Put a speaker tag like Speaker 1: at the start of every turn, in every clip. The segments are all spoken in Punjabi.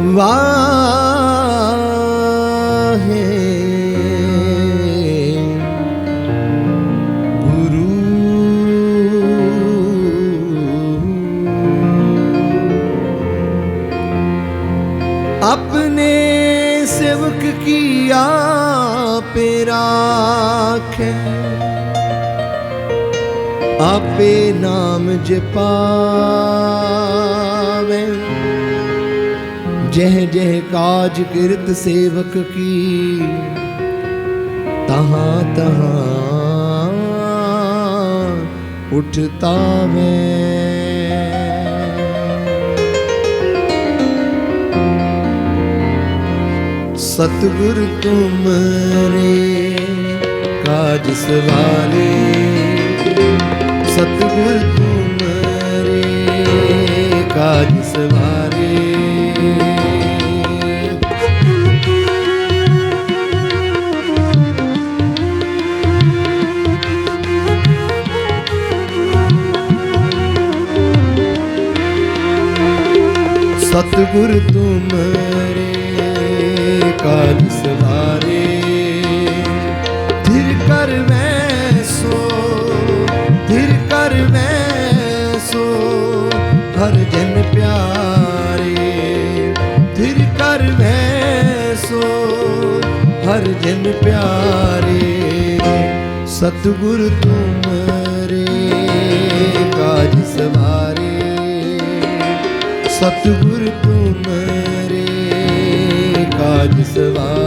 Speaker 1: ਵਾਹੇ। ਆਪਣੇ ਸੇਵਕ ਕੀ ਆਪੇ ਨਾਮ ਜਪਾ। ਜਹ ਜਹ ਕਾਜ ਕਿਰਤ ਸੇਵਕ ਕੀ। ਤਹਾਂ ਤਹਾਂ ਉਠਤਾ ਮੈਂ ਸਤਗੁਰ ਤੁਮਰੇ ਕਾਜ ਸਵਾਲੇ। ਸਤਗੁਰ ਤੁਮਰੇ ਕਾਜ ਸਵਾਲੇ। ਸਤਿਗੁਰ ਤੁਮਰੇ ਕਾਜ ਸਵਾਰੇ। ਧਿਰ ਕਰ ਮੈਂ ਸੋ ਧਿਰ ਕਰ ਮੈਂ ਸੋ, ਹਰ ਜਨ ਪਿਆਰੇ। ਧਿਰ ਕਰ ਮੈਂ ਸੋ, ਹਰ ਜਨ ਪਿਆਰੇ। ਸਤਿਗੁਰ ਤੁਮਰੇ ਕਾਜ ਸਵਾਰੇ। ਸਤਿਗੁਰ ਤੁਮਰੇ ਕਾਜ ਸਵਾਰੇ।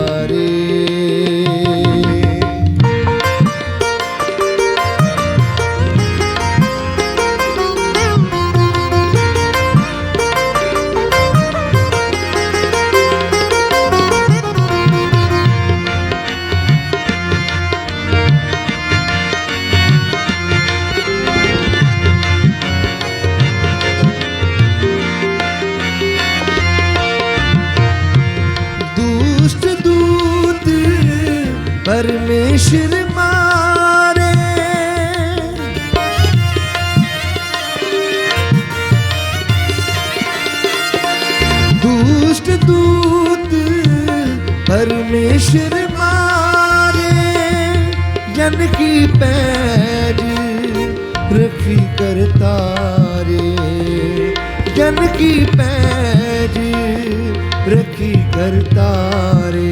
Speaker 1: ਪਰਮੇਸ਼ਰ ਮਾਰੇ। ਦੁਸ਼ਟ ਦੂਤ ਪਰਮੇਸ਼ਰ ਮਾਰੇ, ਜਨ ਕੀ ਪੈਜ ਰਖੀ ਕਰਤਾਰੇ ਜਨ ਕੀ ਪੈਜ ਰਖੀ ਕਰਤਾਰੇ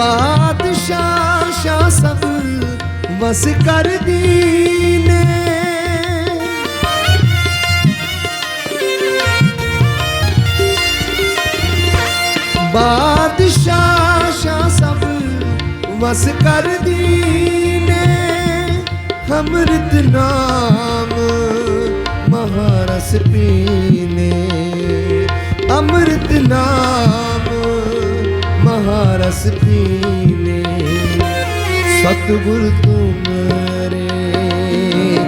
Speaker 1: ਬਾਦਸ਼ਾਹ, ਸ਼ਾਹ ਸਭ ਵਸ ਕਰ ਦੀਨੇ। ਬਾਦਸ਼ਾਹ, ਸ਼ਾਹ ਸਭ ਵਸ ਕਰ ਦੀਨੇ। ਅੰਮ੍ਰਿਤ ਨਾਮ ਮਹਾਰਸ ਪੀਨੇ। ਅੰਮ੍ਰਿਤ ਨਾਮ ਮਹਾਰਸ ਪੀਨੇ ਸਤਿਗੁਰ ਤੁਮਰੇ,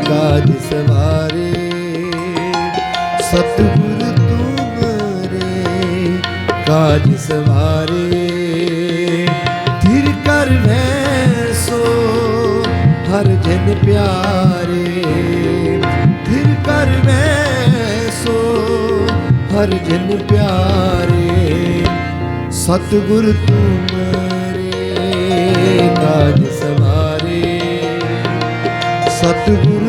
Speaker 1: ਕਾਜ ਸਵਾਰੇ। ਸਤਿਗੁਰ ਤੁਮਰੇ, ਕਾਜ ਸਵਾਰੇ। ਧਿਰ ਕਰ ਮੈਂ ਸੋ ਹਰ ਜਨ ਪਿਆਰੇ। ਧਿਰ ਕਰ ਮੈਂ ਸੋ ਹਰ ਜਨ ਪਿਆਰੇ। ਸਤਿਗੁਰ ਤੁਮਰੇ ਕਾਜ ਸਵਾਰੇ। ਸਤਿਗੁਰ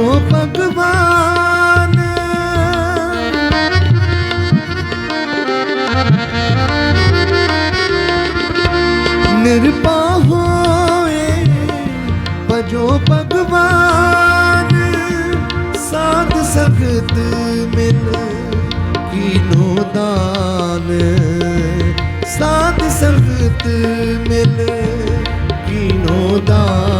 Speaker 1: ਭਜੋ ਭਗਵਾਨ। ਨਿਰਭਉ ਹੋਏ ਭਜੋ ਭਗਵਾਨ। ਸਾਧ ਸੰਗਤ ਮਿਲ ਕੀਨੋ ਦਾਨ। ਸਾਧ ਸੰਗਤ ਮਿਲ ਕੀਨੋ ਦਾਨ।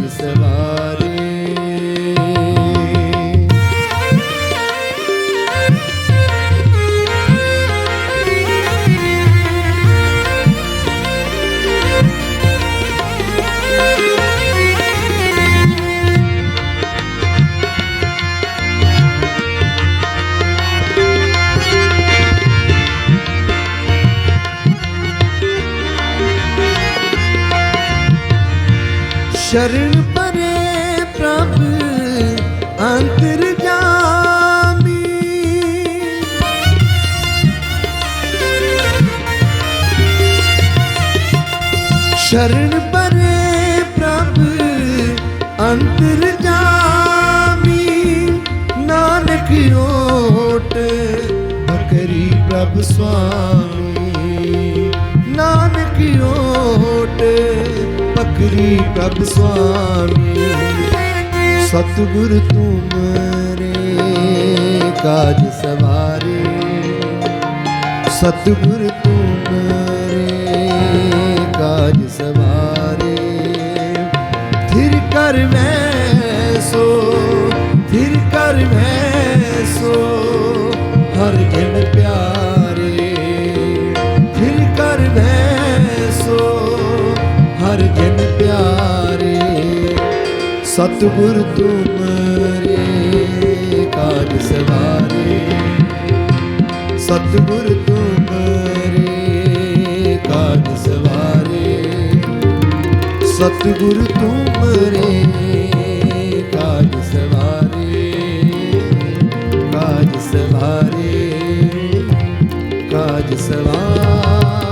Speaker 1: ਸ਼ਰਨ ਪਰੇ ਪ੍ਰਭ ਅੰਤਰ ਜਾਮੀ ਸ਼ਰਨ ਪਰੇ ਪ੍ਰਭ ਅੰਤਰ ਜਾਮੀ ਨਾਨਕ ਓਟ ਬਕਰੀ ਪ੍ਰਭ ਸੁਆਮੀ ਬਕਰੀ ਪ੍ਰਭ ਸੁਆਮੀ ਸਤਿਗੁਰ ਤੁਮਰੇ ਕਾਜ ਸਵਾਰੇ। ਸਤਿਗੁਰ ਤੁਮਰੇ ਕਾਜ ਸਵਾਰੇ। ਥਿਰ ਕਰ ਮੈਂ ਸੋ, ਥਿਰ ਕਰ ਮੈਂ ਸਤਿਗੁਰ ਤੁਮਰੇ ਕਾਜ ਸਵਾਰੇ। ਸਤਿਗੁਰ ਤੁਮਰੇ ਕਾਜ ਸਵਾਰੇ। ਸਤਿਗੁਰ ਤੁਮਰੇ ਕਾਜ ਸਵਾਰੇ। ਕਾਜ ਸਵਾਰੇ ਕਾਜ ਸਵਾਰੇ